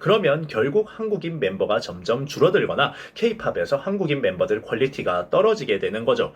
그러면 결국 한국인 멤버가 점점 줄어들거나 K-팝에서 한국인 멤버들 퀄리티가 떨어지게 되는 거죠.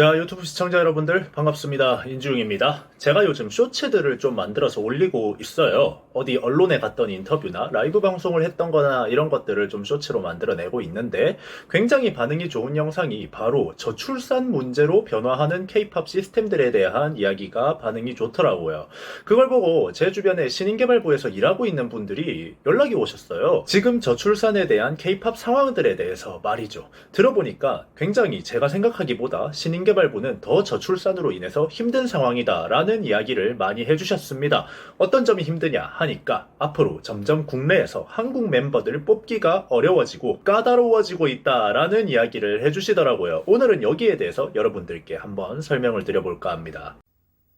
자, 유튜브 시청자 여러분들 반갑습니다. 인주용입니다. 제가 요즘 쇼츠들을 좀 만들어서 올리고 있어요. 어디 언론에 갔던 인터뷰나 라이브 방송을 했던 거나 이런 것들을 좀 쇼츠로 만들어내고 있는데 굉장히 반응이 좋은 영상이 바로 저출산 문제로 변화하는 케이팝 시스템들에 대한 이야기가 반응이 좋더라고요. 그걸 보고 제 주변에 신인개발부에서 일하고 있는 분들이 연락이 오셨어요. 지금 저출산에 대한 케이팝 상황들에 대해서 말이죠. 들어보니까 굉장히 제가 생각하기보다 신인개발부 는 더 저출산으로 인해서 힘든 상황이다라는 이야기를 많이 해주셨습니다. 어떤 점이 힘드냐 하니까 앞으로 점점 국내에서 한국 멤버들 뽑기가 어려워지고 까다로워지고 있다라는 이야기를 해주시더라고요. 오늘은 여기에 대해서 여러분들께 한번 설명을 드려볼까 합니다.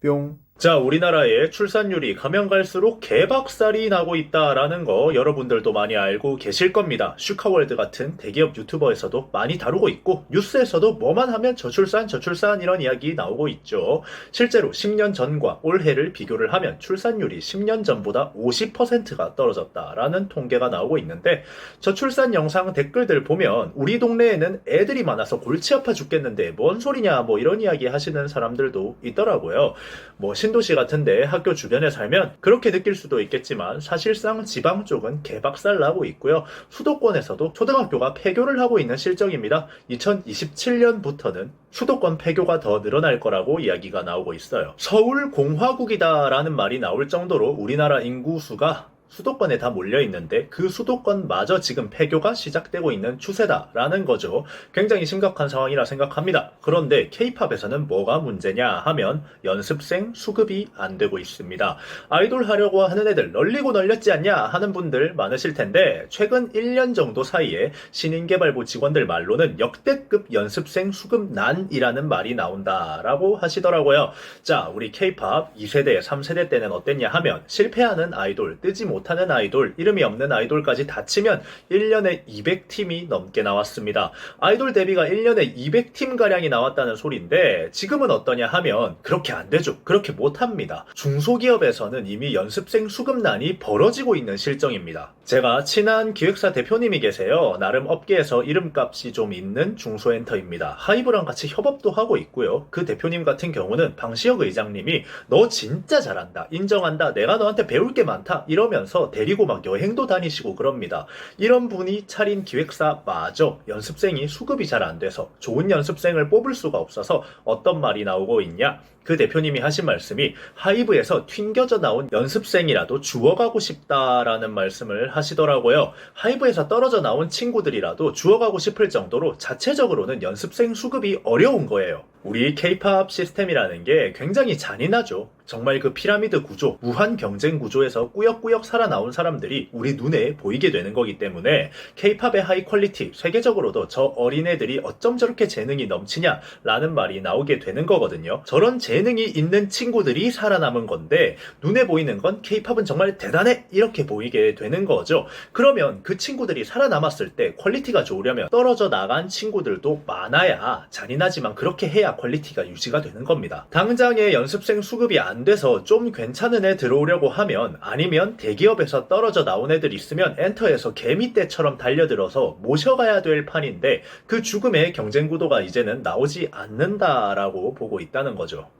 뿅. 자, 우리나라의 출산율이 가면 갈수록 개박살이 나고 있다라는 거 여러분들도 많이 알고 계실 겁니다. 슈카월드 같은 대기업 유튜버에서도 많이 다루고 있고 뉴스에서도 뭐만 하면 저출산 저출산 이런 이야기 나오고 있죠. 실제로 10년 전과 올해를 비교를 하면 출산율이 10년 전보다 50%가 떨어졌다라는 통계가 나오고 있는데 저출산 영상 댓글들 보면 우리 동네에는 애들이 많아서 골치 아파 죽겠는데 뭔 소리냐 뭐 이런 이야기 하시는 사람들도 있더라고요. 뭐 신도시 같은데 학교 주변에 살면 그렇게 느낄 수도 있겠지만 사실상 지방 쪽은 개박살 나고 있고요. 수도권에서도 초등학교가 폐교를 하고 있는 실정입니다. 2027년부터는 수도권 폐교가 더 늘어날 거라고 이야기가 나오고 있어요. 서울 공화국이다라는 말이 나올 정도로 우리나라 인구수가 수도권에 다 몰려 있는데 그 수도권마저 지금 폐교가 시작되고 있는 추세다라는 거죠. 굉장히 심각한 상황이라 생각합니다. 그런데 K-팝에서는 뭐가 문제냐 하면 연습생 수급이 안 되고 있습니다. 아이돌 하려고 하는 애들 널리고 널렸지 않냐 하는 분들 많으실 텐데 최근 1년 정도 사이에 신인개발부 직원들 말로는 역대급 연습생 수급난이라는 말이 나온다라고 하시더라고요. 자, 우리 K-팝 2세대, 3세대 때는 어땠냐 하면 실패하는 아이돌, 뜨지 못 하는 아이돌, 이름이 없는 아이돌까지 다 치면 1년에 200팀이 넘게 나왔습니다. 아이돌 데뷔가 1년에 200팀가량이 나왔다는 소리인데 지금은 어떠냐 하면 그렇게 안 되죠. 그렇게 못 합니다. 중소기업에서는 이미 연습생 수급난이 벌어지고 있는 실정입니다. 제가 친한 기획사 대표님이 계세요. 나름 업계에서 이름값이 좀 있는 중소엔터입니다. 하이브랑 같이 협업도 하고 있고요. 그 대표님 같은 경우는 방시혁 의장님이 너 진짜 잘한다. 인정한다. 내가 너한테 배울 게 많다. 이러면서 데리고 막 여행도 다니시고 그럽니다. 이런 분이 차린 기획사 마저 연습생이 수급이 잘 안 돼서 좋은 연습생을 뽑을 수가 없어서 어떤 말이 나오고 있냐? 그 대표님이 하신 말씀이 하이브에서 튕겨져 나온 연습생이라도 주워가고 싶다라는 말씀을 하시더라고요. 하이브에서 떨어져 나온 친구들이라도 주워가고 싶을 정도로 자체적으로는 연습생 수급이 어려운 거예요. 우리 케이팝 시스템이라는 게 굉장히 잔인하죠. 정말 그 피라미드 구조, 무한 경쟁 구조에서 꾸역꾸역 살아나온 사람들이 우리 눈에 보이게 되는 거기 때문에 케이팝의 하이 퀄리티, 세계적으로도 저 어린애들이 어쩜 저렇게 재능이 넘치냐라는 말이 나오게 되는 거거든요. 저런 재능이 있는 친구들이 살아남은 건데 눈에 보이는 건 케이팝은 정말 대단해 이렇게 보이게 되는 거죠. 그러면 그 친구들이 살아남았을 때 퀄리티가 좋으려면 떨어져 나간 친구들도 많아야 잔인하지만 그렇게 해야 퀄리티가 유지가 되는 겁니다. 당장에 연습생 수급이 안 돼서 좀 괜찮은 애 들어오려고 하면 아니면 대기업에서 떨어져 나온 애들 있으면 엔터에서 개미떼처럼 달려들어서 모셔가야 될 판인데 그 죽음의 경쟁 구도가 이제는 나오지 않는다라고 보고 있다는 거죠.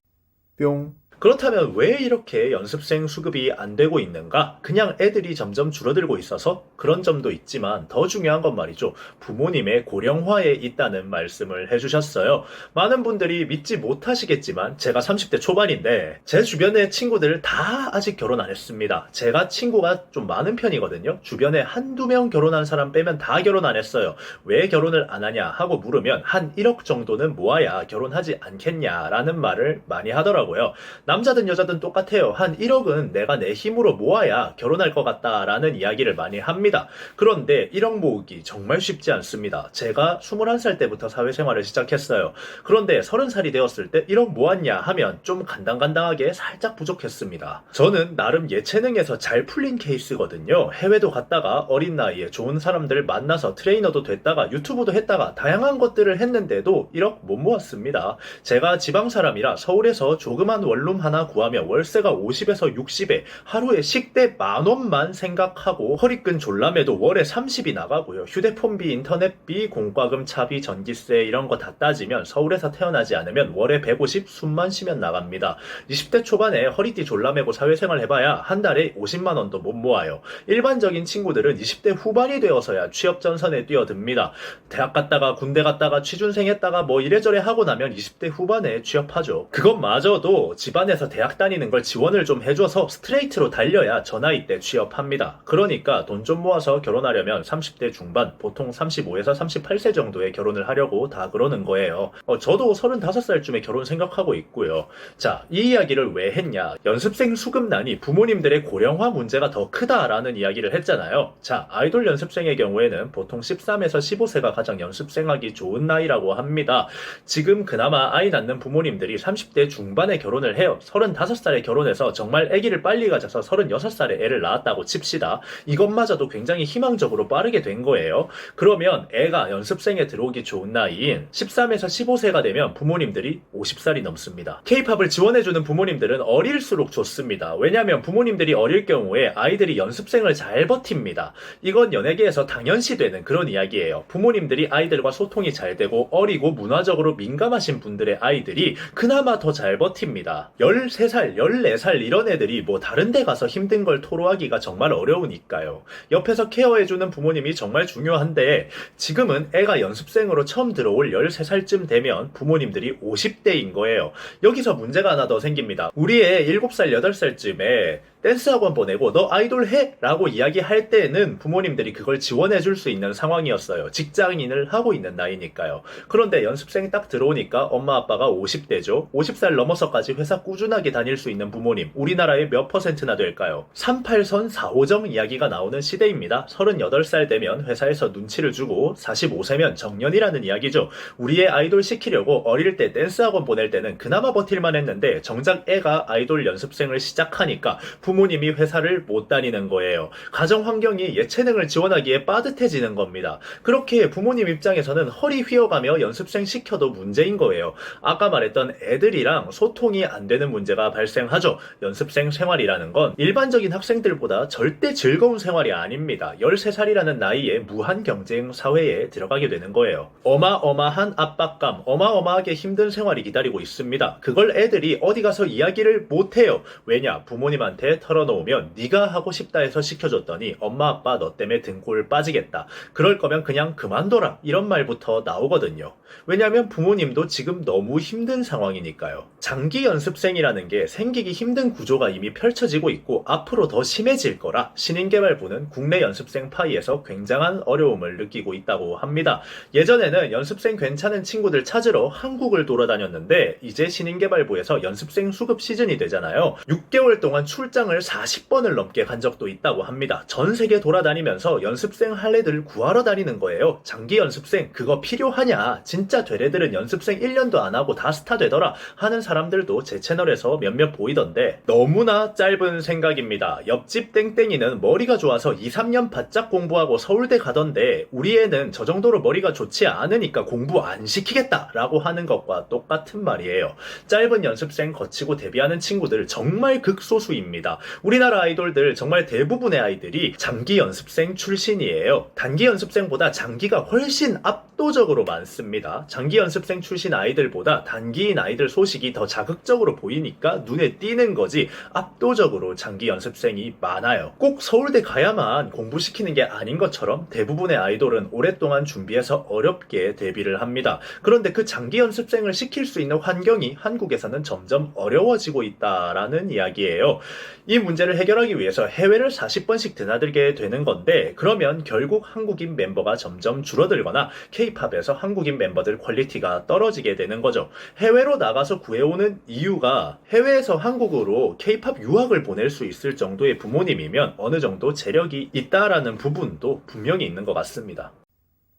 뿅. 그렇다면 왜 이렇게 연습생 수급이 안 되고 있는가? 그냥 애들이 점점 줄어들고 있어서 그런 점도 있지만 더 중요한 건 말이죠. 부모님의 고령화에 있다는 말씀을 해주셨어요. 많은 분들이 믿지 못하시겠지만 제가 30대 초반인데 제 주변의 친구들 다 아직 결혼 안 했습니다. 제가 친구가 좀 많은 편이거든요. 주변에 한두 명 결혼한 사람 빼면 다 결혼 안 했어요. 왜 결혼을 안 하냐 하고 물으면 한 1억 정도는 모아야 결혼하지 않겠냐라는 말을 많이 하더라고요. 남자든 여자든 똑같아요. 한 1억은 내가 내 힘으로 모아야 결혼할 것 같다라는 이야기를 많이 합니다. 그런데 1억 모으기 정말 쉽지 않습니다. 제가 21살 때부터 사회생활을 시작했어요. 그런데 30살이 되었을 때 1억 모았냐 하면 좀 간당간당하게 살짝 부족했습니다. 저는 나름 예체능에서 잘 풀린 케이스거든요. 해외도 갔다가 어린 나이에 좋은 사람들 만나서 트레이너도 됐다가 유튜브도 했다가 다양한 것들을 했는데도 1억 못 모았습니다. 제가 지방 사람이라 서울에서 조그만 원룸 하나 구하면 월세가 50에서 60에 하루에 식대 만 원만 생각하고 허리끈 졸라매도 월에 30이 나가고요. 휴대폰비, 인터넷비, 공과금, 차비, 전기세 이런 거 다 따지면 서울에서 태어나지 않으면 월에 150 숨만 쉬면 나갑니다. 20대 초반에 허리띠 졸라매고 사회생활 해봐야 한 달에 50만 원도 못 모아요. 일반적인 친구들은 20대 후반이 되어서야 취업 전선에 뛰어듭니다. 대학 갔다가 군대 갔다가 취준생 했다가 뭐 이래저래 하고 나면 20대 후반에 취업하죠. 그것마저도 집안에 서 대학 다니는 걸 지원을 좀 해줘서 스트레이트로 달려야 저 나이 때 취업합니다. 그러니까 돈 좀 모아서 결혼하려면 30대 중반, 보통 35에서 38세 정도에 결혼을 하려고 다 그러는 거예요. 어, 저도 35살쯤에 결혼 생각하고 있고요. 자, 이 이야기를 왜 했냐? 연습생 수급난이 부모님들의 고령화 문제가 더 크다라는 이야기를 했잖아요. 자, 아이돌 연습생의 경우에는 보통 13에서 15세가 가장 연습생하기 좋은 나이라고 합니다. 지금 그나마 아이 낳는 부모님들이 30대 중반에 결혼을 해요. 35살에 결혼해서 정말 아기를 빨리 가져서 36살에 애를 낳았다고 칩시다. 이것마저도 굉장히 희망적으로 빠르게 된 거예요. 그러면 애가 연습생에 들어오기 좋은 나이인 13에서 15세가 되면 부모님들이 50살이 넘습니다. 케이팝을 지원해주는 부모님들은 어릴수록 좋습니다. 왜냐하면 부모님들이 어릴 경우에 아이들이 연습생을 잘 버팁니다. 이건 연예계에서 당연시 되는 그런 이야기예요. 부모님들이 아이들과 소통이 잘 되고 어리고 문화적으로 민감하신 분들의 아이들이 그나마 더 잘 버팁니다. 13살, 14살 이런 애들이 뭐 다른 데 가서 힘든 걸 토로하기가 정말 어려우니까요. 옆에서 케어해주는 부모님이 정말 중요한데 지금은 애가 연습생으로 처음 들어올 13살쯤 되면 부모님들이 50대인 거예요. 여기서 문제가 하나 더 생깁니다. 우리 애 7살, 8살쯤에 댄스 학원 보내고 너 아이돌 해? 라고 이야기할 때는 부모님들이 그걸 지원해 줄 수 있는 상황이었어요. 직장인을 하고 있는 나이니까요. 그런데 연습생 딱 들어오니까 엄마 아빠가 50대죠. 50살 넘어서까지 회사 꾸준하게 다닐 수 있는 부모님. 우리나라의 몇 퍼센트나 될까요? 38선 4호정 이야기가 나오는 시대입니다. 38살 되면 회사에서 눈치를 주고 45세면 정년이라는 이야기죠. 우리의 아이돌 시키려고 어릴 때 댄스 학원 보낼 때는 그나마 버틸만 했는데 정작 애가 아이돌 연습생을 시작하니까 부 모님이 회사를 못 다니는 거예요. 가정 환경이 예체능을 지원하기에 빠듯해지는 겁니다. 그렇게 부모님 입장에서는 허리 휘어가며 연습생 시켜도 문제인 거예요. 아까 말했던 애들이랑 소통이 안 되는 문제가 발생하죠. 연습생 생활이라는 건 일반적인 학생들보다 절대 즐거운 생활이 아닙니다. 13살이라는 나이에 무한 경쟁 사회에 들어가게 되는 거예요. 어마어마한 압박감, 어마어마하게 힘든 생활이 기다리고 있습니다. 그걸 애들이 어디 가서 이야기를 못 해요. 왜냐? 부모님한테 털어놓으면 네가 하고 싶다 해서 시켜줬더니 엄마 아빠 너 때문에 등골 빠지겠다. 그럴 거면 그냥 그만둬라. 이런 말부터 나오거든요. 왜냐하면 부모님도 지금 너무 힘든 상황이니까요. 장기 연습생이라는 게 생기기 힘든 구조가 이미 펼쳐지고 있고 앞으로 더 심해질 거라 신인개발부는 국내 연습생 파이에서 굉장한 어려움을 느끼고 있다고 합니다. 예전에는 연습생 괜찮은 친구들 찾으러 한국을 돌아다녔는데 이제 신인개발부에서 연습생 수급 시즌이 되잖아요. 6개월 동안 출장을 40번을 넘게 간 적도 있다고 합니다. 전 세계 돌아다니면서 연습생 할 애들 구하러 다니는 거예요. 장기 연습생 그거 필요하냐? 진짜 되레들은 연습생 1년도 안 하고 다 스타 되더라 하는 사람들도 제 채널에서 몇몇 보이던데 너무나 짧은 생각입니다. 옆집 땡땡이는 머리가 좋아서 2, 3년 바짝 공부하고 서울대 가던데 우리 애는 저 정도로 머리가 좋지 않으니까 공부 안 시키겠다라고 하는 것과 똑같은 말이에요. 짧은 연습생 거치고 데뷔하는 친구들 정말 극소수입니다. 우리나라 아이돌들 정말 대부분의 아이들이 장기 연습생 출신이에요. 단기 연습생보다 장기가 훨씬 압도적으로 많습니다. 장기 연습생 출신 아이들보다 단기인 아이들 소식이 더 자극적으로 보이니까 눈에 띄는 거지 압도적으로 장기 연습생이 많아요. 꼭 서울대 가야만 공부시키는 게 아닌 것처럼 대부분의 아이돌은 오랫동안 준비해서 어렵게 데뷔를 합니다. 그런데 그 장기 연습생을 시킬 수 있는 환경이 한국에서는 점점 어려워지고 있다라는 이야기예요. 이 문제를 해결하기 위해서 해외를 40번씩 드나들게 되는 건데 그러면 결국 한국인 멤버가 점점 줄어들거나 K-팝에서 한국인 멤버들 퀄리티가 떨어지게 되는 거죠. 해외로 나가서 구해오는 이유가 해외에서 한국으로 K-팝 유학을 보낼 수 있을 정도의 부모님이면 어느 정도 재력이 있다라는 부분도 분명히 있는 것 같습니다.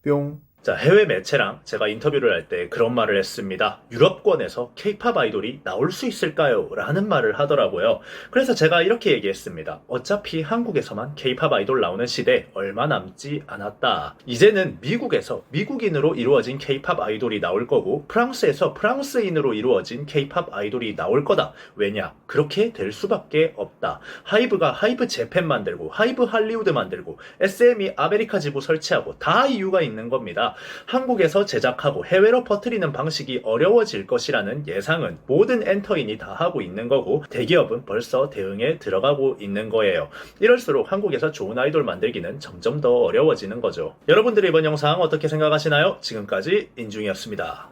뿅. 자, 해외 매체랑 제가 인터뷰를 할 때 그런 말을 했습니다. 유럽권에서 케이팝 아이돌이 나올 수 있을까요? 라는 말을 하더라고요. 그래서 제가 이렇게 얘기했습니다. 어차피 한국에서만 케이팝 아이돌 나오는 시대 얼마 남지 않았다. 이제는 미국에서 미국인으로 이루어진 케이팝 아이돌이 나올 거고 프랑스에서 프랑스인으로 이루어진 케이팝 아이돌이 나올 거다. 왜냐? 그렇게 될 수밖에 없다. 하이브가 하이브 재팬 만들고 하이브 할리우드 만들고 SM이 아메리카 지부 설치하고 다 이유가 있는 겁니다. 한국에서 제작하고 해외로 퍼뜨리는 방식이 어려워질 것이라는 예상은 모든 엔터인이 다 하고 있는 거고 대기업은 벌써 대응에 들어가고 있는 거예요. 이럴수록 한국에서 좋은 아이돌 만들기는 점점 더 어려워지는 거죠. 여러분들이 이번 영상 어떻게 생각하시나요? 지금까지 인중이었습니다.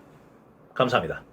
감사합니다.